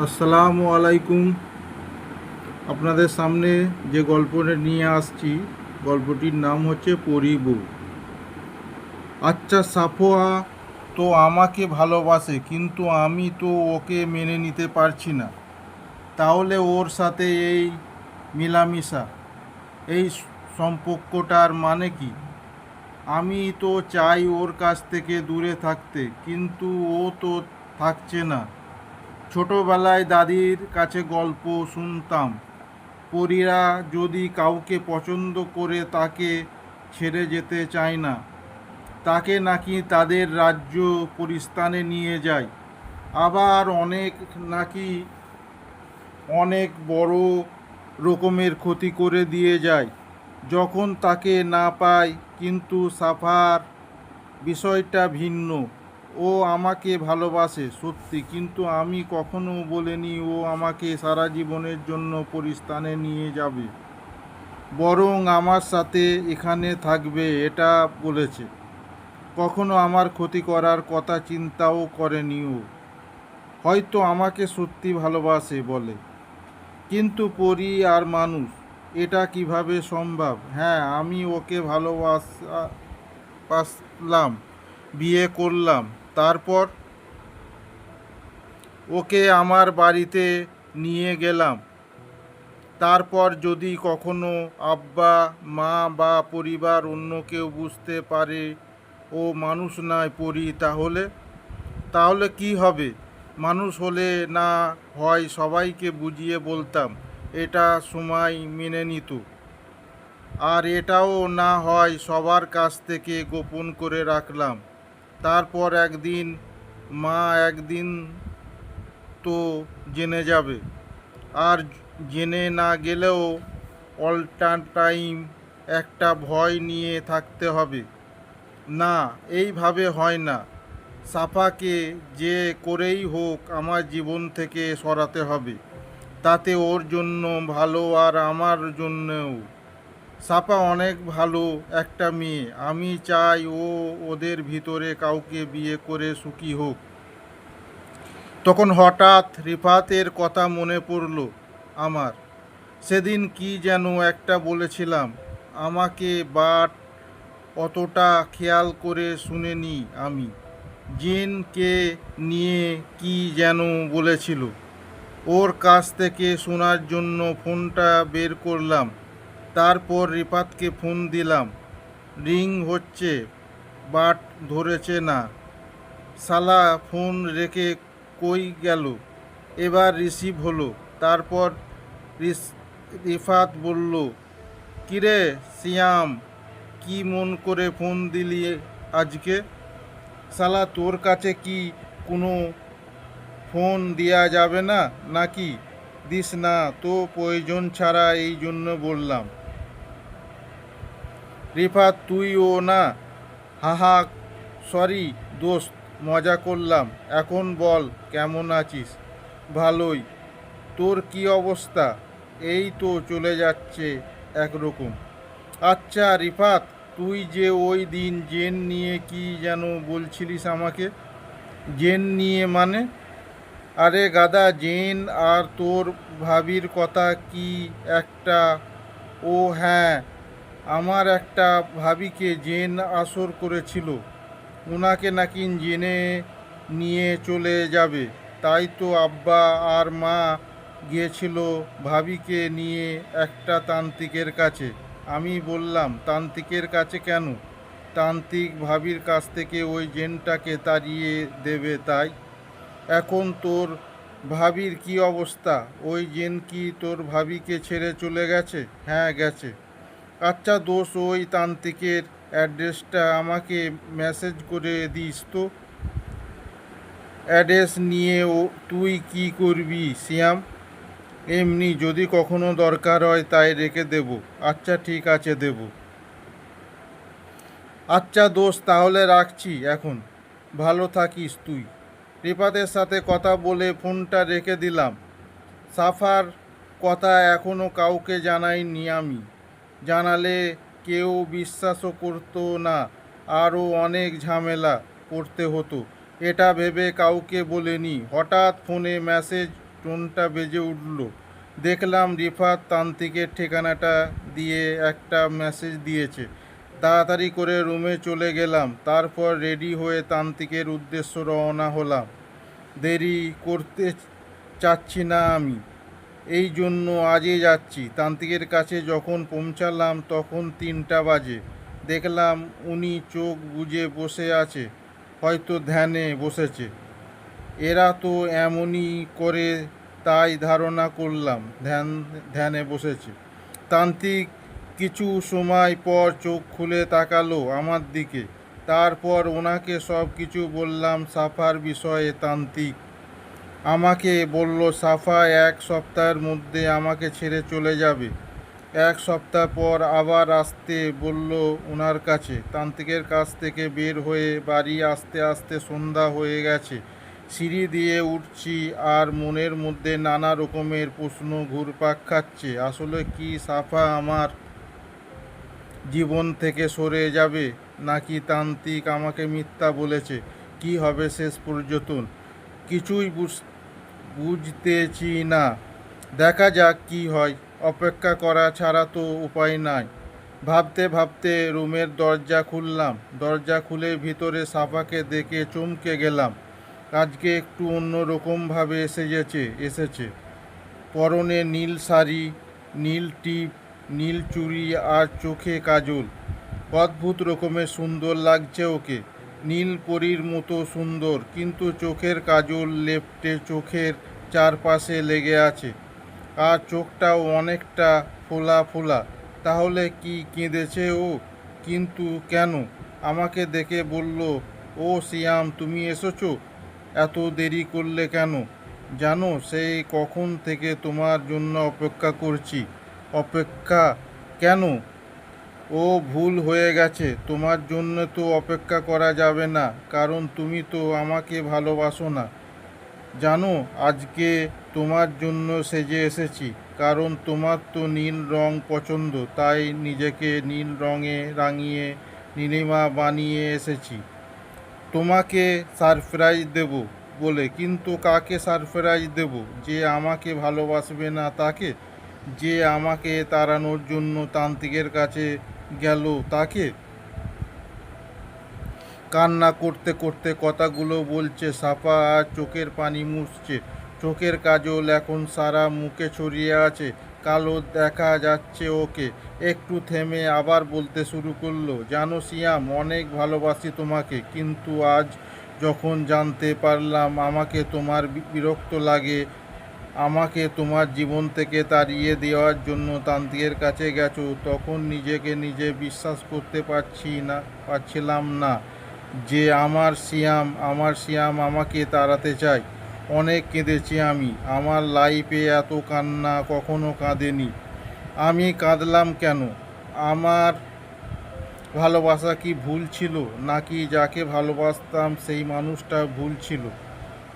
আসসালামু আলাইকুম। আপনাদের সামনে যে গল্পটা নিয়ে আসছি, গল্পটির নাম হচ্ছে পরিবু। আচ্ছা সাফোয়া তো আমাকে ভালোবাসে, কিন্তু আমি তো ওকে মেনে নিতে পারছি না। তাহলে ওর সাথে এই মিলামিশা, এই সম্পর্কটার মানে কি? আমি তো চাই ওর কাছ থেকে দূরে থাকতে, কিন্তু ও তো থাকছে না। ছোটবেলায় দাদির কাছে গল্প শুনতাম। পরীরা যদি কাউকে পছন্দ করে তাকে ছেড়ে যেতে চায় না। তাকে নাকি তাদের রাজ্য পরিস্থানে নিয়ে যায়। আবার অনেক নাকি অনেক বড় রকমের ক্ষতি করে দিয়ে যায়। যখন তাকে না পায়, কিন্তু সাফার বিষয়টা ভিন্ন। ও আমাকে ভালোবাসে, সত্যি। কিন্তু আমি কখনো বলিনি ও আমাকে সারা জীবনের জন্য পরিস্থানে নিয়ে যাবে। বরং আমার সাথে এখানে থাকবে, এটা বলেছে। কখনো আমার ক্ষতি করার কথা চিন্তাও করেনি ও। হয়তো আমাকে সত্যি ভালোবাসে বলে। কিন্তু পরি আর মানুষ, এটা কীভাবে সম্ভব? হ্যাঁ আমি ওকে ভালোবাসা বাসলাম বিয়ে করলাম। তারপর ওকে আমার বাড়িতে নিয়ে গেলাম। তারপর যদি কখনো আব্বা, মা বা পরিবার অন্য কেউ বুঝতে পারে, ও মানুষ নয় পড়ি তাহলে? তাহলে কি হবে? মানুষ হলে না হয় সবাইকে বুঝিয়ে বলতাম, এটা সময় মেনে নিত। আর এটাও না হয় সবার কাছ থেকে গোপন করে রাখলাম। তারপর একদিন, মা একদিন তো জেনে যাবে। আর জেনে না গেলেও অল্টার টাইম একটা ভয় নিয়ে থাকতে হবে। না, এইভাবে হয় না। সাফাকে যে করেই হোক আমার জীবন থেকে সরাতে হবে। তাতে ওর জন্য ভালো আর আমার জন্যও। সাপা অনেক ভালো একটা মেয়ে। আমি চাই ও ওদের ভিতরে কাউকে বিয়ে করে সুখী হোক। তখন হঠাৎ রিফাতের কথা মনে পড়ল আমার। সেদিন কি যেন একটা বলেছিলাম, আমাকে বাট অতটা খেয়াল করে শুনেনি আমি। জিনকে নিয়ে কি যেন বলেছিল। ওর কাছ থেকে শোনার জন্য ফোনটা বের করলাম। তারপর রিপাতকে ফোন দিলাম, রিং হচ্ছে, বাট ধরেছে না। সালা ফোন রেখে কই গেল? এবার রিসিভ হলো, তারপর রিফাত বলল, কিরে সিয়াম, কি মন করে ফোন দিলি আজকে? সালা তোর কাছে কি কোনো ফোন দেওয়া যাবে না নাকি? দিস না, তো প্রয়োজন ছাড়া এই জন্য বললাম। রিফাত তুই ও না। হাহা, সরি দোস্ত, মজা করলাম। এখন বল, কেমন আছিস? ভালোই। তোর কি অবস্থা? এই তো চলে যাচ্ছে একরকম। আচ্ছা রিফাত, তুই যে ওই দিন জেন নিয়ে কি যেন বলছিলিস আমাকে? জেন নিয়ে মানে? আরে গাদা, জেন আর তোর ভাবির কথা কি একটা? ও হ্যাঁ আমার একটা ভাবিকে জেন আসর করেছিল। ওনাকে নাকি জেনে নিয়ে চলে যাবে। তাই তো আব্বা আর মা গিয়েছিল ভাবিকে নিয়ে একটা তান্ত্রিকের কাছে। আমি বললাম, তান্ত্রিকের কাছে কেন? তান্ত্রিক ভাবির কাছ থেকে ওই জেনটাকে তাড়িয়ে দেবে, তাই? এখন তোর ভাবির কি অবস্থা? ওই জেন কি তোর ভাবিকে ছেড়ে চলে গেছে? হ্যাঁ গেছে। আচ্ছা দোষ ওই তান্ত্রিকের অ্যাড্রেসটা আমাকে মেসেজ করে দিস তো। অ্যাড্রেস নিয়ে ও, তুই কি করবি, সিয়াম? এমনি যদি কখনো দরকার হয় তাই রেখে দেব। আচ্ছা ঠিক আছে, দেব। আচ্ছা দোষ, তাহলে রাখছি এখন। ভালো থাকিস তুই। রিপাতের সাথে কথা বলে ফোনটা রেখে দিলাম। সাফার কথা এখনও কাউকে জানাইনি আমি। জানালে কেউ বিশ্বাসও করতো না, আরও অনেক ঝামেলা করতে হতো। এটা ভেবে কাউকে বলেনি। হঠাৎ ফোনে মেসেজ, টোনটা বেজে উঠল। দেখলাম রিফাত তান্ত্রিকের ঠিকানাটা দিয়ে একটা মেসেজ দিয়েছে। তাড়াতাড়ি করে রুমে চলে গেলাম। তারপর রেডি হয়ে তান্ত্রিকের উদ্দেশ্য রওনা হলাম। দেরি করতে চাচ্ছি না আমি। এই জন্য আজই যাচ্ছি। তান্ত্রিকের কাছে যখন পৌঁছালাম, তখন তিনটা বাজে। দেখলাম উনি চোখ বুজে বসে আছে, হয়তো ধ্যানে বসেছে। এরা তো এমনই করে তাই ধারণা করলাম, ধ্যান, ধ্যানে বসেছে। তান্ত্রিক কিছু সময় পর চোখ খুলে তাকালো আমার দিকে। তারপর ওনাকে সব কিছু বললাম, সাফার বিষয়ে তান্ত্রিক। আমাকে বলল, সাফা, এক সপ্তাহের মধ্যে আমাকে ছেড়ে চলে যাবে। এক সপ্তাহ পর আবার আসতে বলল ওনার কাছে, তান্ত্রিকের কাছ থেকে বের হয়ে বাড়ি আসতে আসতে সন্ধ্যা হয়ে গেছে। সিঁড়ি দিয়ে উঠছি আর মনের মধ্যে নানা রকমের প্রশ্ন ঘুরপাক খাচ্ছে। আসলে কি সাফা আমার জীবন থেকে সরে যাবে? নাকি তান্ত্রিক আমাকে মিথ্যা বলেছে? কি হবে শেষ পর্যন্ত? কিছুই বুঝ- বুঝতেছি না। দেখা যাক কি হয়। অপেক্ষা করা ছাড়া তো উপায় নাই। ভাবতে ভাবতে রুমের দরজা খুললাম। দরজা খুলে ভিতরে সাফাকে দেখে চমকে গেলাম। আজকে একটু অন্য রকমভাবে এসেছে এসেছে। পরনে নীল শাড়ি, নীল টিপ, নীল চুড়ি আর চোখে কাজল। অদ্ভুত রকমের সুন্দর লাগছে ওকে। নীল পরীর মতো সুন্দর, কিন্তু চোখের কাজল লেপটে চোখের চারপাশে লেগে আছে। আর চোখটাও অনেকটা ফোলা ফোলা। তাহলে কি কেঁদেছে ও? কিন্তু কেন? আমাকে দেখে বলল, ও সিয়াম, তুমি এসেছ? এত দেরি করলে কেন? জানো, সেই কখন থেকে তোমার জন্য অপেক্ষা করছি। অপেক্ষা? কেন? ও ভুল হয়ে গেছে, তোমার জন্য তো অপেক্ষা করা যাবে না, কারণ তুমি তো আমাকে ভালোবাসো না। জানো, আজকে তোমার জন্য সেজে এসেছি, কারণ তোমার তো নীল রং পছন্দ, তাই নিজেকে নীল রঙে রাঙিয়ে নীলিমা বানিয়ে এসেছি। তোমাকে সারপ্রাইজ দেব বলে, কিন্তু কাকে সারপ্রাইজ দেব? যে আমাকে ভালোবাসবে না তাকে? যে আমাকে তাড়ানোর জন্য তান্ত্রিকের কাছে গেল তাকে? কান্না করতে করতে কথাগুলো বলছে, সাফা আর চোখের পানি মুছছে। চোখের কাজল এখন সারা মুখে ছড়িয়ে আছে, কালো দেখা যাচ্ছে ওকে। একটু থেমে আবার বলতে শুরু করল, জানো সিয়াম, অনেক ভালোবাসি তোমাকে, কিন্তু আজ যখন জানতে পারলাম আমাকে তোমার বিরক্ত লাগে আমাকে তোমার জীবন থেকে তাড়িয়ে দেওয়ার জন্য তান্ত্রিকের কাছে গেছো। তখন নিজেকে নিজে বিশ্বাস করতে পারছি না, পারছিলাম না যে আমার সিয়াম আমার সিয়াম আমাকে তাড়াতে চায়। অনেক কেঁদেছি আমি। আমার লাইফে এত কান্না কখনো কাঁদেনি। আমি কাঁদলাম কেন? আমার ভালোবাসা কি ভুল ছিল? নাকি যাকে ভালোবাসতাম সেই মানুষটা ভুল ছিল?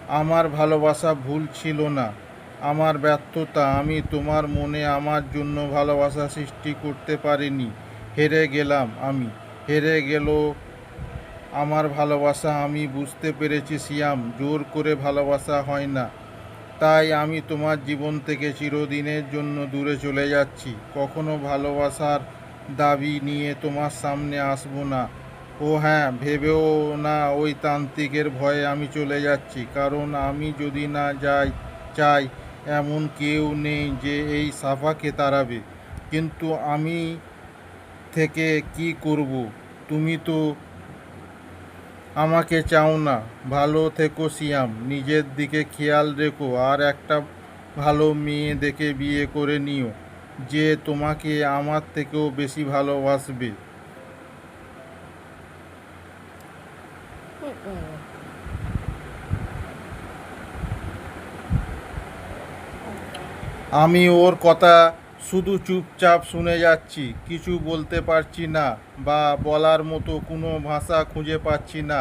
আমার ভালোবাসা ভুল ছিল না। আমার ব্যর্থতা, আমি তোমার মনে আমার জন্য ভালোবাসা সৃষ্টি করতে পারিনি। হেরে গেলাম আমি, হেরে গেল আমার ভালোবাসা, আমি বুঝতে পেরেছি সিয়াম, জোর করে ভালোবাসা হয় না। তাই আমি তোমার জীবন থেকে চিরদিনের জন্য দূরে চলে যাচ্ছি। কখনো ভালোবাসার দাবি নিয়ে তোমার সামনে আসব না। ও হ্যাঁ ভেবেও না ওই তান্ত্রিকের ভয়ে আমি চলে যাচ্ছি। কারণ আমি যদি না যাই, চাই এমন কেউ নেই যে এই সাফাকে তাড়াবে। কিন্তু আমি থেকে কি করব? তুমি তো আমাকে চাও না। ভালো থেকো, সিয়াম। নিজের দিকে খেয়াল রেখো। আর একটা ভালো মেয়ে দেখে বিয়ে করে নিও, যে তোমাকে আমার থেকেও বেশি ভালোবাসবে। আমি ওর কথা শুধু চুপচাপ শুনে যাচ্ছি, কিছু বলতে পারছি না বা বলার মতো কোনো ভাষা খুঁজে পাচ্ছি না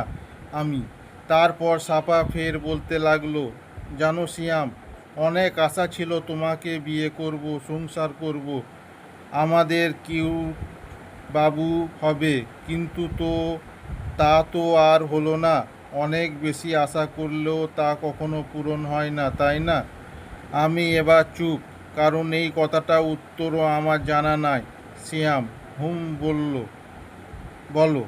আমি। তারপর সাপা ফের বলতে লাগল, জানো সিয়াম অনেক আশা ছিল তোমাকে বিয়ে করব, সংসার করব। আমাদের কেউ বাবু হবে, কিন্তু তো, তা তো আর হলো না। অনেক বেশি আশা করলেও তা কখনো পূরণ হয় না, তাই না? আমি এবার চুপ, কারণ এই কথাটা উত্তরও আমার জানা নাই। শ্যাম হুম বলল, বলো,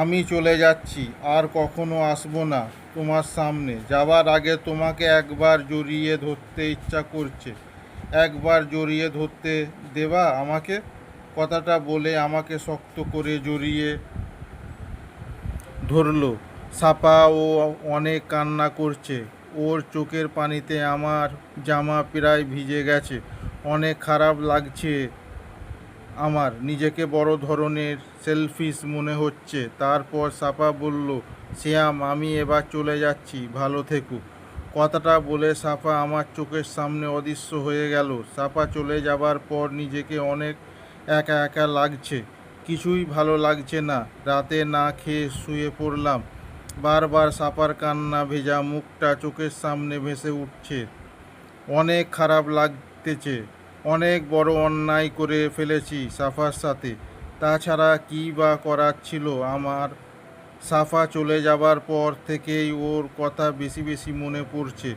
আমি চলে যাচ্ছি, আর কখনো আসব না তোমার সামনে। যাবার আগে তোমাকে একবার জড়িয়ে ধরতে ইচ্ছা করছে। একবার জড়িয়ে ধরতে দেবা আমাকে? কথাটা বলে আমাকে শক্ত করে জড়িয়ে ধরলো। সাপা ও অনেক কান্না করছে। ওর চোখের পানিতে আমার জামা প্রায় ভিজে গেছে। অনেক খারাপ লাগছে আমার। নিজেকে বড় ধরনের সেলফিশ মনে হচ্ছে। তারপর সাপা বলল, শ্যাম, আমি এবার চলে যাচ্ছি, ভালো থেকো। কথাটা বলে সাপা আমার চোখের সামনে অদৃশ্য হয়ে গেল। সাপা চলে যাবার পর নিজেকে অনেক একা একা লাগছে। কিছুই ভালো লাগছে না। রাতে না খেয়ে শুয়ে পড়লাম। বারবার সাপার কান্না ভেজা মুখটা চোখের সামনে ভেসে উঠছে। অনেক খারাপ লাগতেছে, অনেক বড় অন্যায় করে ফেলেছি সাফার সাথে। তাছাড়া কী বা করার ছিল? আমার সাফা চলে যাবার পর থেকেই ওর কথা বেশি বেশি মনে পড়ছে।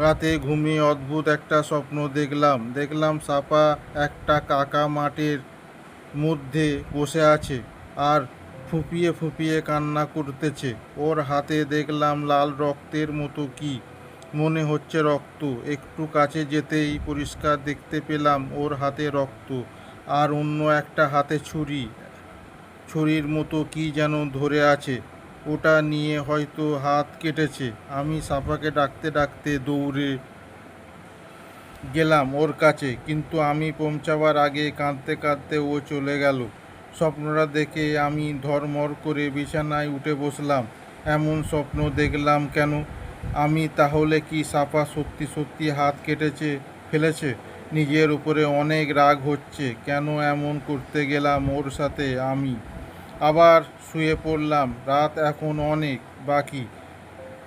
রাতে ঘুমিয়ে অদ্ভুত একটা স্বপ্ন দেখলাম। দেখলাম সাপা একটা কাকা মাঠের মধ্যে বসে আছে আর ফুপিয়ে ফুপিয়ে কান্না করতেছে। ওর হাতে দেখলাম লাল রক্তের মতো কি। মনে হচ্ছে রক্ত। একটু কাছে যেতেই পরিষ্কার দেখতে পেলাম ওর হাতে রক্ত। আর অন্য একটা হাতে ছুরি। ছুরির মতো কি যেন ধরে আছে। ওটা নিয়ে হয়তো হাত কেটেছে। আমি সাপাকে ডাকতে ডাকতে দৌড়ে গেলাম ওর কাছে। কিন্তু আমি পৌঁছাবার আগে কাঁদতে কাঁদতে ও চলে গেল। স্বপ্নটা দেখে আমি ধরমর করে বিছানায় উঠে বসলাম। এমন স্বপ্ন দেখলাম কেন? আমি তাহলে কি সাপা সত্যি সত্যি হাত কেটেছে, ফেলেছে? নিজের উপরে অনেক রাগ হচ্ছে। কেন এমন করতে গেলাম ওর সাথে আমি? আবার শুয়ে পড়লাম। রাত এখন অনেক বাকি।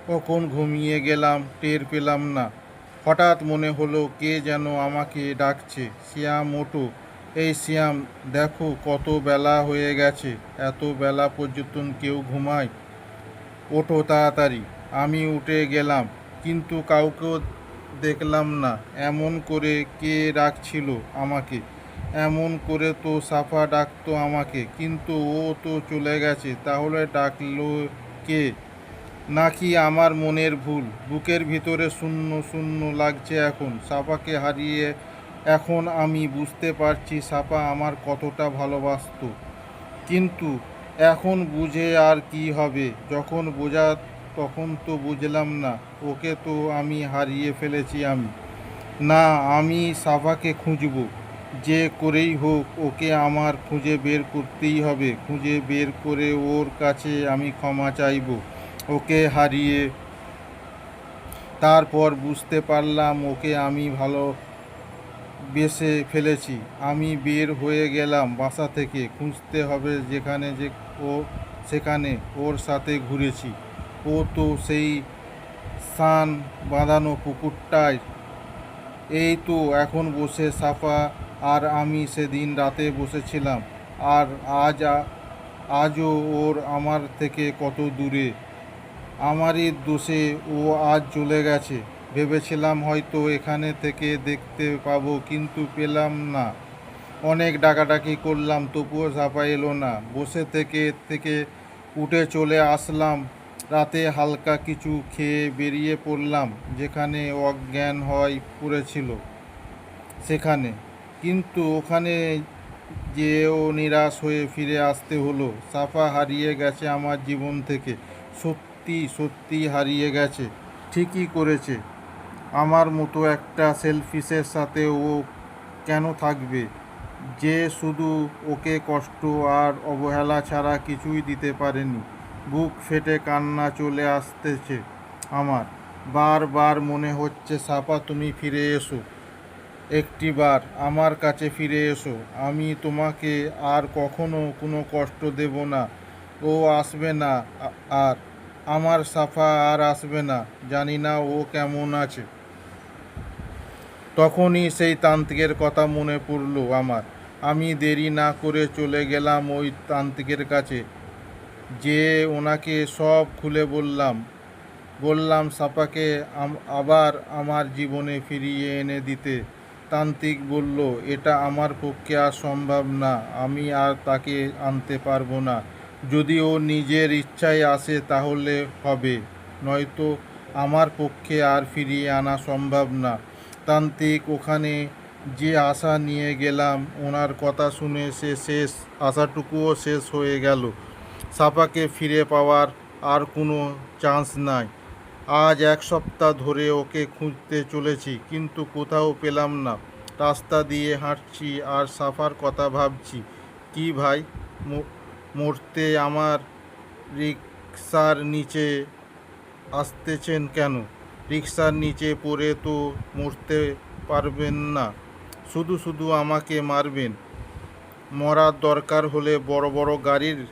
কখন ঘুমিয়ে গেলাম টের পেলাম না। হঠাৎ মনে হলো কে যেন আমাকে ডাকছে। শ্যাম ওটো এই শ্যাম দেখো কত বেলা হয়ে গেছে, এত বেলা পর্যন্ত কেউ ঘুমায়। ওঠো তাড়াতাড়ি, আমি উঠে গেলাম, কিন্তু কাউকেও দেখলাম না। এমন করে কে ডাকছিল আমাকে? এমন করে তো সাফা ডাকতো আমাকে, কিন্তু ও তো চলে গেছে, তাহলে ডাকলো কে? নাকি আমার মনের ভুল? বুকের ভিতরে শূন্য শূন্য লাগছে এখন, সাফাকে হারিয়ে এখন আমি বুঝতে পারছি সাপা আমার কতটা ভালোবাসত। কিন্তু এখন বুঝে আর কি হবে? যখন বোঝা তখন তো বুঝলাম না, ওকে তো আমি হারিয়ে ফেলেছি আমি। না, আমি সাফাকে খুঁজব। যে করেই হোক, ওকে আমার খুঁজে বের করতেই হবে। খুঁজে বের করে ওর কাছে আমি ক্ষমা চাইব, ওকে হারিয়ে। তারপর বুঝতে পারলাম ওকে আমি ভালো বেসে ফেলেছি। আমি বের হয়ে গেলাম বাসা থেকে। খুঁজতে হবে যেখানে যে ও সেখানে ওর সাথে ঘুরেছি। ও তো সেই সান বাঁধানো পুকুরটায়। এই তো এখন বসে সাফা। আর আমি সেদিন রাতে বসেছিলাম। আর আজ আজও ওর আমার থেকে কত দূরে। আমারই দোষে ও আজ চলে গেছে। ভেবেছিলাম হয়তো এখানে থেকে দেখতে পাবো, কিন্তু পেলাম না। অনেক ডাকাডাকি করলাম, তবুও সাপা এলো না। বসে থেকে থেকে উঠে চলে আসলাম। রাতে হালকা কিছু খেয়ে বেরিয়ে পড়লাম, যেখানে অজ্ঞান হয় পড়েছিল সেখানে। কিন্তু ওখানে যেও নিরাশ হয়ে ফিরে আসতে হলো। সাফা হারিয়ে গেছে আমার জীবন থেকে। সত্যি সত্যি হারিয়ে গেছে। ঠিকই করেছে। আমার মতো একটা সেলফিসের সাথে ও কেন থাকবে? যে শুধু ওকে কষ্ট আর অবহেলা ছাড়া কিছুই দিতে পারেনি। বুক ফেটে কান্না চলে আসতেছে আমার। বারবার মনে হচ্ছে, সাপা, তুমি ফিরে এসো। একটিবার আমার কাছে ফিরে এসো। আমি তোমাকে আর কখনো কোনো কষ্ট দেব না। ও আসবে না আর আমার সাফা আর আসবে না, জানি না ও কেমন আছে। তখনই সেই তান্ত্রিকের কথা মনে পড়ল আমার। আমি দেরি না করে চলে গেলাম ওই তান্ত্রিকের কাছে, যে ওনাকে সব খুলে বললাম। বললাম সাপাকে আবার আমার জীবনে ফিরিয়ে এনে দিতে। তান্ত্রিক বলল, এটা আমার পক্ষে আর সম্ভব না, আমি আর তাকে আনতে পারব না। যদি ও নিজের ইচ্ছায় আসে তাহলে হবে, নয়তো আমার পক্ষে আর ফিরিয়ে আনা সম্ভব না। তান্ত্রিক, ওখানে যে আশা নিয়ে গেলাম, ওনার কথা শুনে সে শেষ, আশাটুকুও শেষ হয়ে গেল। সাপাকে ফিরে পাওয়ার আর কোনো চান্স নাই। আজ এক সপ্তাহ ধরে ওকে খুঁজতে চলেছি, কিন্তু কোথাও পেলাম না। রাস্তা দিয়ে হাঁটছি আর সাফার কথা ভাবছি, কি ভাই মরতে আমার রিক্সার নিচে আসতেছেন কেন? রিক্সার নিচে পড়ে তো মরতে পারবেন না। শুধু শুধু আমাকে মারবেন। মরার দরকার হলে বড় বড় গাড়ির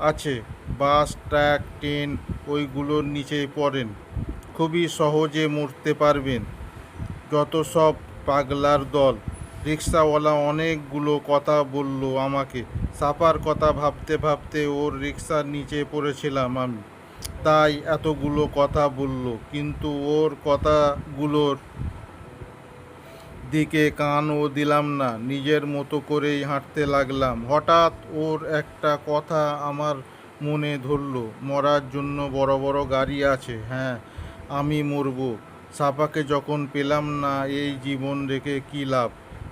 আছে, বাস, ট্রাক, ট্রেন, ওইগুলোর নিচে পড়েন। খুবই সহজে মরতে পারবেন। যত সব পাগলার দল। রিক্সাওয়ালা অনেকগুলো কথা বলল আমাকে। সাপার কথা ভাবতে ভাবতে ওর রিক্সার নিচে পড়েছিলাম আমি। তাই এতগুলো কথা বলল, কিন্তু ওর কথাগুলোর দিকে কানও দিলাম না। নিজের মতো করেই হাঁটতে লাগলাম। হঠাৎ ওর একটা কথা আমার মনে ধরলো, মরার জন্য বড় বড় গাড়ি আছে হ্যাঁ আমি মরবো। সাপাকে যখন পেলাম না, এই জীবন রেখে কী লাভ?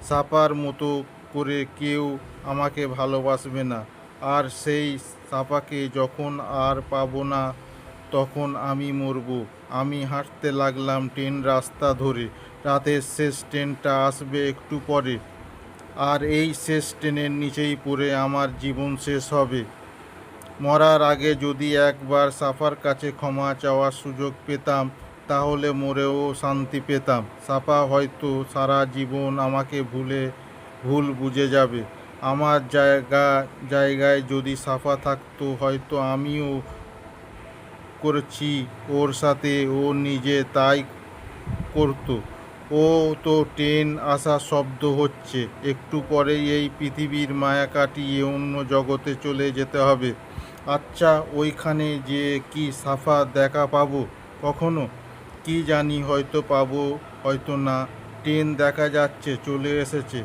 সাপার মতো করে কেউ আমাকে ভালোবাসবে না। আর সেই সাপাকে যখন আর পাবো না, তখন আমি মরব। আমি হাঁটতে লাগলাম ট্রেন রাস্তা ধরে। রাতের শেষ ট্রেনটা আসবে একটু পরে। আর এই শেষ ট্রেনের নিচেই পড়ে আমার জীবন শেষ হবে। মরার আগে যদি একবার সাফার কাছে ক্ষমা চাওয়ার সুযোগ পেতাম, তাহলে মরেও শান্তি পেতাম। সাফা হয়তো সারা জীবন আমাকে ভুলে ভুল বুঝে যাবে। আমার জায়গা, জায়গায় যদি সাফা থাকতো, হয়তো আমিও করেছি। ওর সাথে ও নিজে তাই করতো। ও তো ট্রেন আসা শব্দ হচ্ছে। একটু পরেই এই পৃথিবীর মায়া কাটিয়ে অন্য জগতে চলে যেতে হবে। আচ্ছা ওইখানে যে কি সাফা দেখা পাবো? কখনো? কি জানি হয়তো পাবো, হয়তো না। ট্রেন দেখা যাচ্ছে, চলে এসেছে।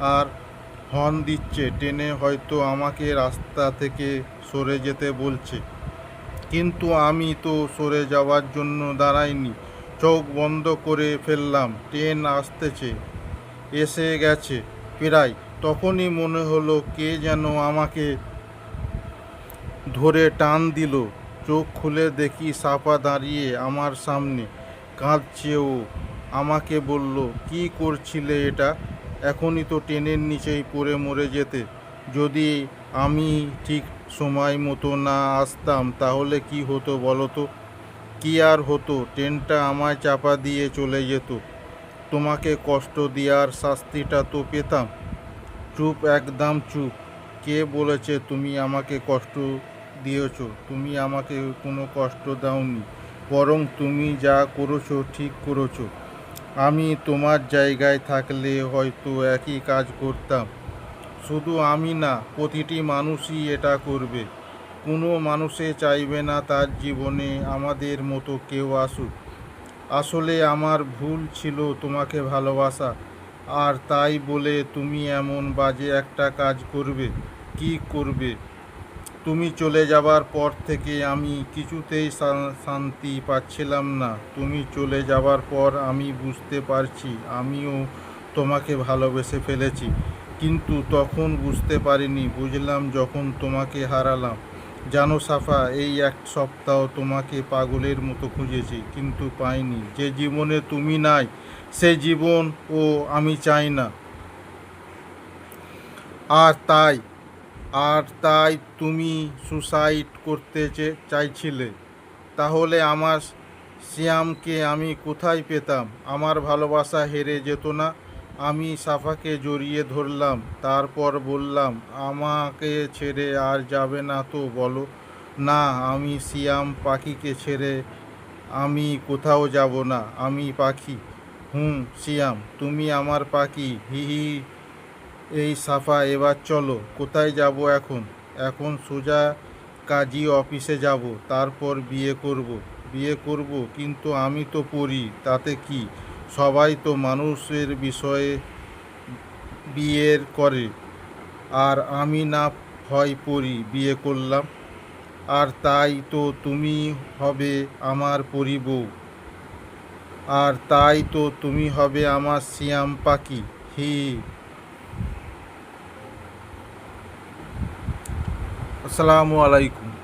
আর হর্ন দিচ্ছে। ট্রেনে হয়তো আমাকে রাস্তা থেকে সরে যেতে বলছে। কিন্তু আমি তো সরে যাওয়ার জন্য দাঁড়াইনি। চোখ বন্ধ করে ফেললাম। ট্রেন আসতেছে, এসে গেছে প্রায়। তখনই মনে হলো কে যেন আমাকে ধরে টান দিল। চোখ খুলে দেখি সাপা দাঁড়িয়ে আমার সামনে। কাঁদছে ও। আমাকে বলল, কি করছিলে এটা? এখনই তো ট্রেনের নিচেই পড়ে মরে যেতে। যদি আমি ঠিক সময় মতো না আসতাম, তাহলে কি হতো বলো তো কি আর হতো? ট্রেনটা আমায় চাপা দিয়ে চলে যেত। তোমাকে কষ্ট দেওয়ার শাস্তিটা তো পেতাম। চুপ, একদম চুপ। কে বলেছে তুমি আমাকে কষ্ট দিয়েছ? তুমি আমাকে কোনো কষ্ট দাওনি। বরং তুমি যা করেছ, ঠিক করেছ। আমি তোমার জায়গায় থাকলে হয়তো একই কাজ করতাম। শুধু আমি না, প্রতিটি মানুষই এটা করবে। কোনো মানুষে চাইবে না তার জীবনে আমাদের মতো কেউ আসুক। আসলে আমার ভুল ছিল তোমাকে ভালোবাসা, আর তাই বলে তুমি এমন বাজে একটা কাজ করবে। কি করবে? তুমি চলে যাবার পর থেকে আমি কিছুতেই শান্তি পাচ্ছিলাম না। তুমি চলে যাবার পর আমি বুঝতে পারছি, আমিও তোমাকে ভালোবেসে ফেলেছি। কিন্তু তখন বুঝতে পারিনি, বুঝলাম যখন তোমাকে হারালাম। জানো সাফা, এই এক সপ্তাহ তোমাকে পাগলের মতো খুঁজেছি, কিন্তু পাইনি। যে জীবনে তুমি নাই, সে জীবন ও আমি চাই না। আর তাই আর তাই তুমি সুসাইড করতে চাইছিলে। তাহলে আমার শ্যামকে আমি কোথায় পেতাম? আমার ভালোবাসা হেরে যেত না। আমি সাফাকে জড়িয়ে ধরলাম, তারপর বললাম, আমাকে ছেড়ে আর যাবে না তো, বলো। না, আমি সিয়াম পাখিকে ছেড়ে আমি কোথাও যাব না। আমি পাখি। হুম, সিয়াম, তুমি আমার পাখি। হি হি এই সাফা, এবার চলো, কোথায় যাব এখন? এখন সোজা কাজী অফিসে যাব, তারপর বিয়ে করব। বিয়ে করব, কিন্তু আমি তো পড়ি, তাতে কি? সবাই তো মানুষের বিষয়ে বিয়ের করে, আর আমি না হয় পড়ি, বিয়ে করলাম। আর তাই তো তুমি হবে আমার পরি বউ আর তাই তো তুমি হবে আমার শিয়াম পাখি। হি আসসালামু আলাইকুম।